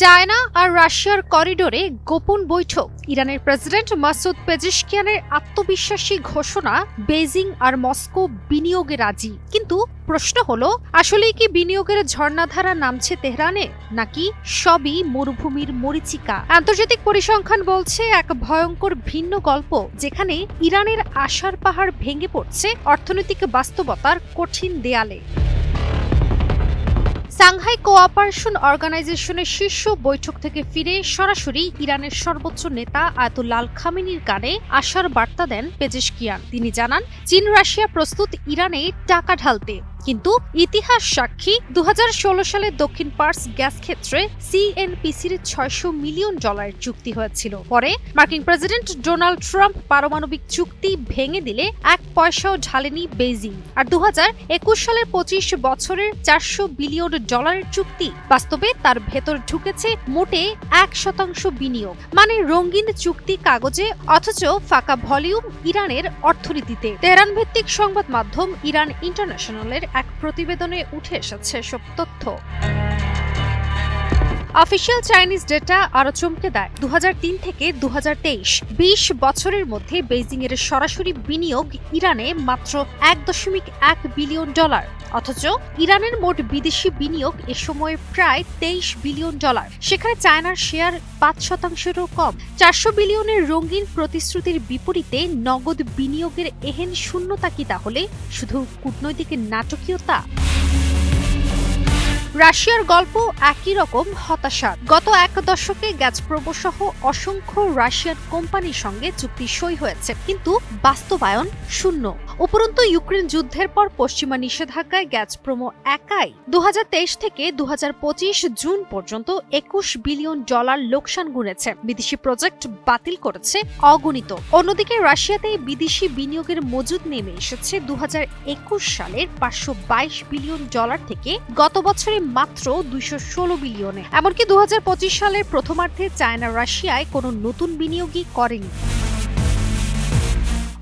China আর রাশিয়ার করিডোরে গোপন বৈঠক। ইরানের প্রেসিডেন্ট মাসুদ পেজিশকিয়ানের আত্মবিশ্বাসী ঘোষণা বেজিং আর মস্কো বিনিয়োগে রাজি। কিন্তু প্রশ্ন হলো, আসলেই কি বিনিয়োগের ঝর্ণাধারা নামছে তেহরানে, নাকি সবই মরুভূমির মরিচিকা? আন্তর্জাতিক পরিসংখ্যান বলছে, এক ভয়ঙ্কর ভিন্ন গল্প, যেখানে ইরানের আশার পাহাড় ভেঙে পড়ছে অর্থনৈতিক বাস্তবতার কঠিন দেয়ালে। সাংহাই কোঅপারেশন অর্গানাইজেশনের শীর্ষ বৈঠক থেকে ফিরে সরাসরি ইরানের সর্বোচ্চ নেতা আয়াতুল্লাহ লাল খামিনির কানে আশার বার্তা দেন পেজেশকিয়ান। তিনি জানান চীন রাশিয়া প্রস্তুত ইরানে টাকা ঢালতে। কিন্তু ইতিহাস সাক্ষী দু সালে দক্ষিণ পার্স গ্যাস ক্ষেত্রে সিএনপিসির ছয়শো মিলিয়ন ডলারের চুক্তি হয়েছিল। পরে মার্কিন প্রেসিডেন্ট ডোনাল্ড ট্রাম্প পারমাণবিক চুক্তি ভেঙে দিলে এক পয়সাও ঢালেনি বেইজিং। আর দু সালের পঁচিশ বছরের চারশো বিলিয়ন ডলারের চুক্তি বাস্তবে তার ভেতর ঢুকেছে মোটে এক শতাংশ বিনিয়োগ। মানে রঙিন চুক্তি কাগজে, অথচ ফাঁকা ভলিউম ইরানের অর্থনীতিতে। তেহরান ভিত্তিক সংবাদ মাধ্যম ইরান ইন্টারন্যাশনালের এক প্রতিবেদনে উঠে এসেছে সব তথ্য। অফিসিয়াল চাইনিজ ডেটা আরও চমকে দেয়। দু হাজার তিন থেকে দু বিশ বছরের মধ্যে বেইজিং এর সরাসরি বিনিয়োগ ইরানে মাত্র এক দশমিক এক বিলিয়ন ডলার, অথচ ইরানের মোট বিদেশি বিনিয়োগ এ সময়ে প্রায় তেইশ বিলিয়ন ডলার। সেখানে চায়নার শেয়ার পাঁচ শতাংশেরও কম। চারশো বিলিয়নের রঙিন প্রতিশ্রুতির বিপরীতে নগদ বিনিয়োগের এহেন শূন্যতা কি তাহলে? শুধু কূটনৈতিক নাটকীয়তা? রাশিয়ার গল্প একই রকম হতাশার গত এক দশকে গ্যাজপ্রোমো সহ অসংখ্য রাশিয়ান কোম্পানির সঙ্গে চুক্তি সই হয়েছে, কিন্তু বাস্তবায়ন শূন্য। উপরন্তু, ইউক্রেন যুদ্ধের পর পশ্চিমা নিষেধাজ্ঞায় গ্যাজপ্রোমো একাই। দু হাজার তেইশ থেকে দু হাজার পঁচিশ জুন পর্যন্ত একুশ বিলিয়ন ডলার লোকসান গুনেছে। বিদেশি প্রজেক্ট বাতিল করেছে অগণিত। অন্যদিকে, রাশিয়াতে বিদেশি বিনিয়োগের মজুদ নেমে এসেছে দু হাজার একুশ সালের পাঁচশো বাইশ বিলিয়ন ডলার থেকে। গত বছরে মাত্র দুইশো ষোলো বিলিয়নে। এমনকি দু হাজার পঁচিশ সালের প্রথমার্ধে চায়না রাশিয়ায় কোনো নতুন বিনিয়োগই করেনি।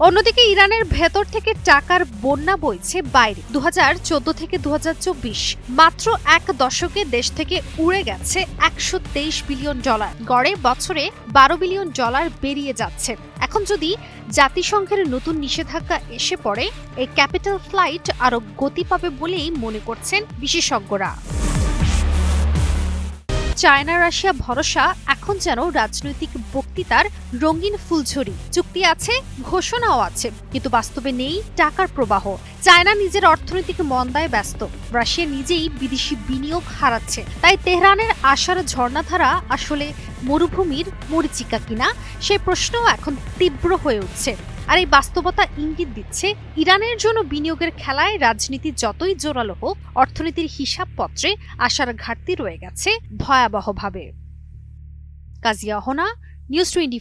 অন্যদিকে ইরানের ভেতর থেকে টাকার বন্যা বইছে বাইরে। দু হাজার চোদ্দ থেকে দুহাজার চব্বিশ মাত্র এক দশকে দেশ থেকে উড়ে গেছে একশো তেইশ বিলিয়ন ডলার। গড়ে বছরে বারো বিলিয়ন ডলার বেরিয়ে যাচ্ছে। এখন যদি জাতিসংঘের নতুন নিষেধাজ্ঞা এসে পড়ে, এই ক্যাপিটাল ফ্লাইট আরও গতি পাবে বলেই মনে করছেন বিশেষজ্ঞরা। চায়না রাশিয়া ভরসা, এখন যেন রাজনৈতিক বক্তৃতার রঙিন ফুলঝুরি। চুক্তি আছে, ঘোষণাও আছে, কিন্তু বাস্তবে নেই টাকার প্রবাহ। চায়না নিজের অর্থনৈতিক মন্দায় ব্যস্ত। রাশিয়া নিজেই বিদেশি বিনিয়োগ হারাচ্ছে। তাই তেহরানের আশার ঝর্ণাধারা আসলে মরুভূমির মরিচিকা কিনা, সে প্রশ্নও এখন তীব্র হয়ে উঠছে। আর এই বাস্তবতা ইঙ্গিত দিচ্ছে ইরানের জন্য বিনিয়োগের খেলায় রাজনীতি যতই জোরালো হোক, অর্থনীতির হিসাবপত্রে আশার ঘাটতি রয়ে গেছে ভয়াবহভাবে। কাজিয়া হোনা, নিউজ টোয়েন্টি